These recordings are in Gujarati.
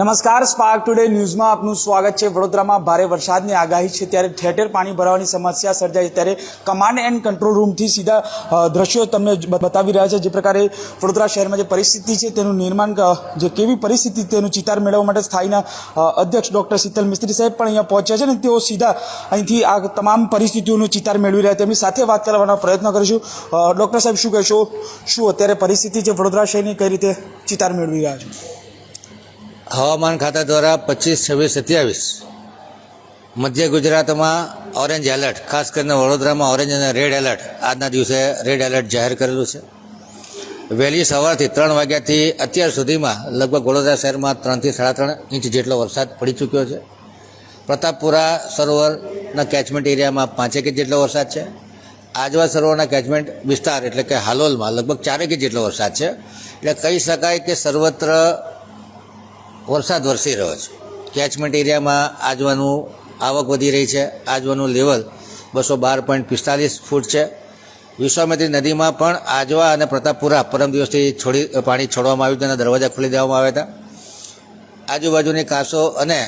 નમસ્કાર સ્પાર્ક ટુડે ન્યૂઝમાં આપનું સ્વાગત છે. વડોદરામાં ભારે વરસાદની આગાહી છે. ત્યારે ઠેર પાણી ભરાવાની સમસ્યા સર્જાય ત્યારે કમાન્ડ એન્ડ કંટ્રોલ રૂમથી સીધા દ્રશ્યો તમને બતાવી રહ્યા છે. જે પ્રકારે વડોદરા શહેરમાં જે પરિસ્થિતિ છે, તેનું નિર્માણ જે કેવી પરિસ્થિતિ તેનું ચિતાર મેળવવા માટે સ્થાયીના અધ્યક્ષ ડૉક્ટર શીતલ મિસ્ત્રી સાહેબ પણ અહીંયા પહોંચ્યા છે ને તેઓ સીધા અહીંથી આ તમામ પરિસ્થિતિઓનું ચિતાર મેળવી રહ્યા તેમની સાથે વાત કરવાનો પ્રયત્ન કરીશું. ડૉક્ટર સાહેબ શું કહેશો? શું અત્યારે પરિસ્થિતિ છે? વડોદરા શહેરની કઈ રીતે ચિતાર મેળવી રહ્યા છે? હવામાન ખાતા દ્વારા પચીસ, છવ્વીસ, સત્યાવીસ. મધ્ય ગુજરાતમાં ઓરેન્જ એલર્ટ, ખાસ કરીને વડોદરામાં ઓરેન્જ અને રેડ એલર્ટ. આજના દિવસે રેડ એલર્ટ જાહેર કરેલું છે. વહેલી સવારથી ત્રણ વાગ્યાથી અત્યાર સુધીમાં લગભગ વડોદરા શહેરમાં ત્રણથી સાડા ત્રણ ઇંચ જેટલો વરસાદ પડી ચૂક્યો છે. પ્રતાપપુરા સરોવરના કેચમેન્ટ એરિયામાં પાંચેક ઇંચ જેટલો વરસાદ છે. આજવા સરોવરના કેચમેન્ટ વિસ્તાર એટલે કે હાલોલમાં લગભગ ચારેક ઇંચ જેટલો વરસાદ છે. એટલે કહી શકાય કે સર્વત્ર વરસાદ વરસી રહ્યો છે. કેચમેન્ટ એરિયામાં આજવાનું આવક વધી રહી છે. આજવાનું લેવલ બસો બાર પોઈન્ટ પિસ્તાલીસ ફૂટ છે. વિશ્વામિત્રી નદીમાં પણ આજવા અને પ્રતાપપુરા પરમ દિવસથી છોડી પાણી છોડવામાં આવ્યું તેના દરવાજા ખોલી દેવામાં આવ્યા હતા. આજુબાજુની કાસો અને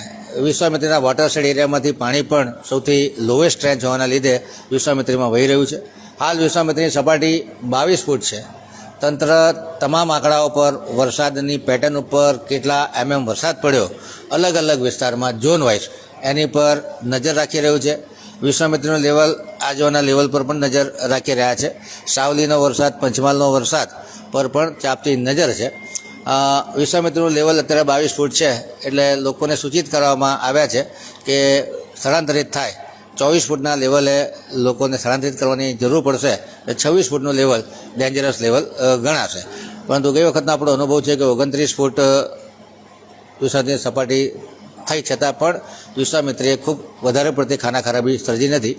વિશ્વામિત્રીના વોટરશેડ એરિયામાંથી પાણી પણ સૌથી લોએસ્ટ રેન્જ હોવાના લીધે વિશ્વામિત્રીમાં વહી રહ્યું છે. હાલ વિશ્વામિત્રીની સપાટી બાવીસ ફૂટ છે. તંત્ર તમામ આંકડાઓ પર, વરસાદની પેટર્ન ઉપર કેટલા એમએમ વરસાદ પડ્યો, અલગ અલગ વિસ્તારમાં ઝોન વાઇઝ એની પર નજર રાખી રહ્યું છે. વિશ્વામિત્રનું લેવલ આજવાના લેવલ પર પણ નજર રાખી રહ્યા છે. સાવલીનો વરસાદ, પંચમહાલનો વરસાદ પર પણ ચાપતી નજર છે. વિશ્વામિત્રનું લેવલ અત્યારે બાવીસ ફૂટ છે, એટલે લોકોને સૂચિત કરવામાં આવ્યા છે કે સ્થળાંતરિત થાય. ચોવીસ ફૂટના લેવલે લોકોને સ્થળાંતરિત કરવાની જરૂર પડશે એટલે છવ્વીસ ફૂટનું લેવલ ડેન્જરસ લેવલ ગણાશે. પરંતુ ગઈ વખતનો આપણો અનુભવ છે કે ઓગણત્રીસ ફૂટ અ, સપાટી થઈ છતાં પણ વિશ્વામિત્રીએ ખૂબ વધારે પડતી ખાના ખરાબી સર્જી નથી.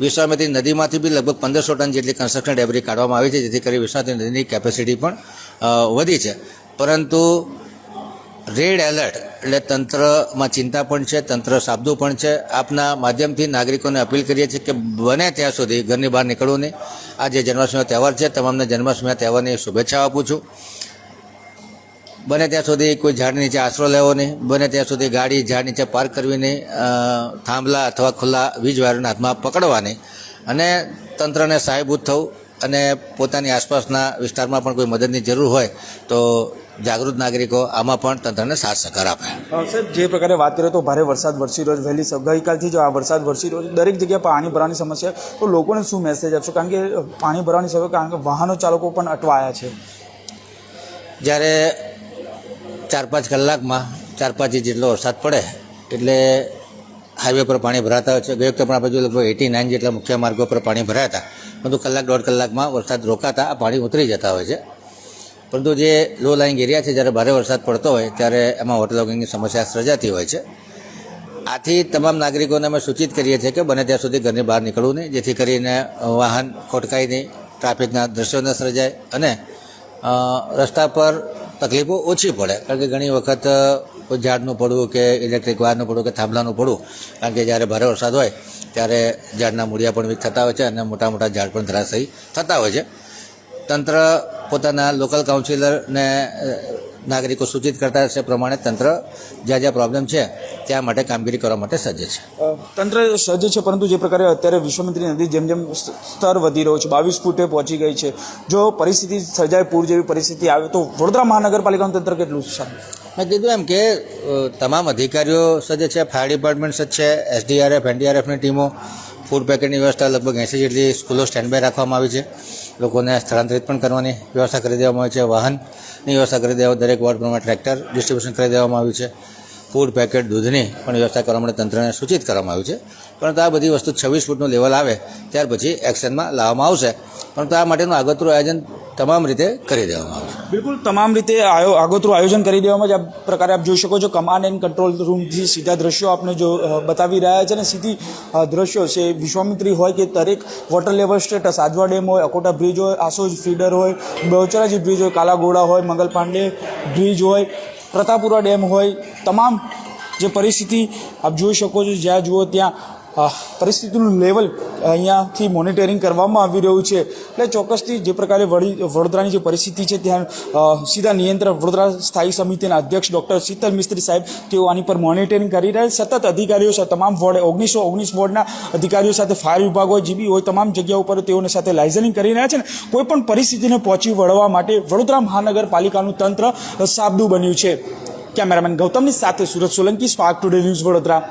વિશ્વામિત્રી નદીમાંથી બી લગભગ પંદરસો ટન જેટલી કન્સ્ટ્રક્શન ડેબરી કાઢવામાં આવી છે જેથી કરી વિશ્વામિત્રી નદીની કેપેસિટી પણ વધી છે. પરંતુ રેડ એલર્ટ એટલે તંત્રમાં ચિંતા પણ છે, તંત્ર સાબદું પણ છે. આપના માધ્યમથી નાગરિકોને અપીલ કરીએ છીએ કે બને ત્યાં સુધી ઘરની બહાર નીકળવું નહીં. આજે જન્માષ્ટમીનો તહેવાર છે, તમામને જન્માષ્ટમીના તહેવારની શુભેચ્છાઓ આપું છું. બને ત્યાં સુધી કોઈ ઝાડ નીચે આશરો લેવો નહીં. બને ત્યાં સુધી ગાડી ઝાડ નીચે પાર્ક કરવી નહીં. થાંભલા અથવા ખુલ્લા વીજવાયરના હાથમાં પકડવા નહીં. અને તંત્રને સાહેબૂત થવું. અને પોતાની આસપાસના વિસ્તારમાં પણ કોઈ મદદની જરૂર હોય તો જાગૃત નાગરિકો આમાં પણ તંત્રને સાથ સહકાર આપે. સાહેબ જે પ્રકારે વાત કરીએ તો ભારે વરસાદ વરસી રહ્યો છે વહેલી ગઈકાલથી જો આ વરસાદ વરસી રહ્યો દરેક જગ્યાએ પાણી ભરવાની સમસ્યા તો લોકોને શું મેસેજ આપશો? કારણ કે પાણી ભરવાની સમસ્યા કારણ કે વાહનો ચાલકો પણ અટવાયા છે. જ્યારે ચાર પાંચ કલાકમાં ચાર પાંચ ઇંચ જેટલો વરસાદ પડે એટલે હાઈવે પર પાણી ભરાતા હોય છે. ગઈ વખતે પણ આપણે જોયું લગભગ એટી નાઇન જેટલા મુખ્ય માર્ગો પર પાણી ભરાયા હતા. પરંતુ કલાક, દોઢ કલાકમાં વરસાદ રોકાતા આ પાણી ઉતરી જતા હોય છે. પરંતુ જે લો લાઇંગ એરિયા છે, જ્યારે ભારે વરસાદ પડતો હોય, ત્યારે એમાં વોટર લોગિંગની સમસ્યા સર્જાતી હોય છે. આથી તમામ નાગરિકોને અમે સૂચિત કરીએ છીએ કે બને ત્યાં સુધી ઘરની બહાર નીકળવું નહીં. જેથી કરીને વાહન ખોટકાય નહીં, ટ્રાફિકના દ્રશ્યો ન સર્જાય અને રસ્તા પર તકલીફો ઓછી પડે. કારણ કે ઘણી વખત ઝાડનું પડવું કે ઇલેક્ટ્રિક વાયરનું પડવું કે થાંભલાનું પડવું? કારણ કે જ્યારે ભારે વરસાદ હોય, ત્યારે ઝાડના મૂળિયા પણ વીક થતા હોય છે અને મોટા મોટા ઝાડ પણ ધરાશયી થતા હોય છે. તંત્ર પોતાના લોકલ કાઉન્સિલરને નાગરિકો સૂચિત કરતા હશે પ્રમાણે તંત્ર જ્યાં જ્યાં પ્રોબ્લેમ છે, ત્યાં માટે કામગીરી કરવા માટે સજ્જ છે. તંત્ર સજ્જ છે, પરંતુ જે પ્રકારે અત્યારે વિશ્વમંત્રી નદી જેમ જેમ સ્તર વધી રહ્યો છે, બાવીસ ફૂટે પહોંચી ગઈ છે. જો પરિસ્થિતિ સર્જાય પૂર જેવી પરિસ્થિતિ આવે તો વડોદરા મહાનગરપાલિકાનું તંત્ર કેટલું સારું મેં કીધું એમ કે તમામ અધિકારીઓ સજ્જ છે ફાયર ડિપાર્ટમેન્ટ સજ્જ છે એસડીઆરએફ એનડીઆરએફની ટીમો ફૂડ પેકેટની વ્યવસ્થા લગભગ એંસી જેટલી સ્કૂલો સ્ટેન્ડ બાય રાખવામાં આવી છે. લોકોને સ્થળાંતરિત પણ કરવાની વ્યવસ્થા કરી દેવામાં આવી છે. વાહનની વ્યવસ્થા કરી દેવા, દરેક વોર્ડ પ્રમાણે ટ્રેક્ટર ડિસ્ટ્રીબ્યુશન કરી દેવામાં આવ્યું છે. ફૂડ પેકેટ દૂધની પણ વ્યવસ્થા કરવા માટે તંત્રને સૂચિત કરવામાં આવ્યું છે. પરંતુ આ બધી વસ્તુ છવ્વીસ ફૂટનું લેવલ આવે, ત્યાર પછી એક્શનમાં લાવવામાં આવશે. પરંતુ આ માટેનું આગતરું આયોજન તમામ રીતે કરી દેવામાં આવશે. બિલકુલ, તમામ રીતે આયો, આગોતરું આયોજન કરી દેવામાં જ આ પ્રકારે આપ જોઈ શકો છો. કમાન્ડ એન્ડ કંટ્રોલ રૂમથી સીધા દ્રશ્યો આપને જો બતાવી રહ્યા છે ને સીધી દ્રશ્યો છે. વિશ્વામિત્રી હોય કે દરેક water level status Ajwa dam હોય, અકોટા બ્રિજ હોય આસોજ ફીડર હોય બહુચરાજી બ્રિજ હોય કાલાઘોડા હોય, મંગલ પાંડે બ્રિજ હોય, પ્રતાપુરા ડેમ હોય, તમામ જે પરિસ્થિતિ આપ જોઈ શકો છો. જ્યાં જુઓ ત્યાં પરિસ્થિતિનું લેવલ અહીંયાથી મોનિટરિંગ કરવામાં આવી રહ્યું છે. એટલે ચોક્કસથી જે પ્રકારે વડી વડોદરાની જે પરિસ્થિતિ છે, ત્યાં સીધા નિયંત્રણ, વડોદરા સ્થાયી સમિતિના અધ્યક્ષ ડૉક્ટર શીતલ મિસ્ત્રી સાહેબ, તેઓ આની પર મોનિટરિંગ કરી રહ્યા છે. સતત અધિકારીઓ તમામ વોર્ડ, ઓગણીસો ઓગણીસ વોર્ડના અધિકારીઓ સાથે, ફાયર વિભાગ હોય, જીબી હોય, તમામ જગ્યાઓ ઉપર તેઓને સાથે લાઇઝનિંગ કરી રહ્યા છે ને કોઈ પણ પરિસ્થિતિને પહોંચી વળવા માટે વડોદરા મહાનગરપાલિકાનું તંત્ર સાબદું બન્યું છે. કેમેરામેન ગૌતમની સાથે Surat Solanki, Spark Today News Vadodara.